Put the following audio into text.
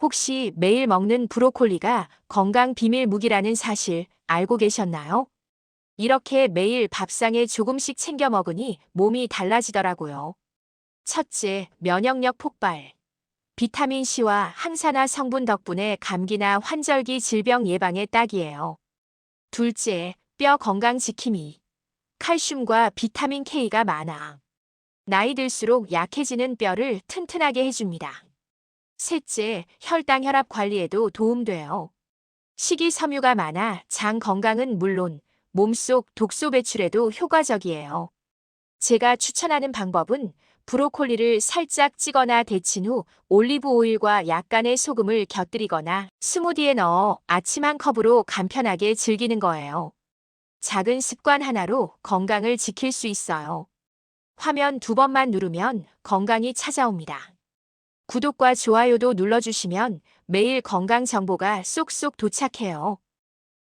혹시 매일 먹는 브로콜리가 건강 비밀 무기라는 사실 알고 계셨나요? 이렇게 매일 밥상에 조금씩 챙겨 먹으니 몸이 달라지더라고요. 첫째, 면역력 폭발. 비타민C와 항산화 성분 덕분에 감기나 환절기 질병 예방에 딱이에요. 둘째, 뼈 건강 지킴이. 칼슘과 비타민 K가 많아. 나이 들수록 약해지는 뼈를 튼튼하게 해줍니다. 셋째, 혈당 혈압 관리에도 도움돼요. 식이섬유가 많아 장 건강은 물론 몸속 독소 배출에도 효과적이에요. 제가 추천하는 방법은 브로콜리를 살짝 찌거나 데친 후 올리브 오일과 약간의 소금을 곁들이거나 스무디에 넣어 아침 한 컵으로 간편하게 즐기는 거예요. 작은 습관 하나로 건강을 지킬 수 있어요. 화면 두 번만 누르면 건강이 찾아옵니다. 구독과 좋아요도 눌러주시면 매일 건강 정보가 쏙쏙 도착해요.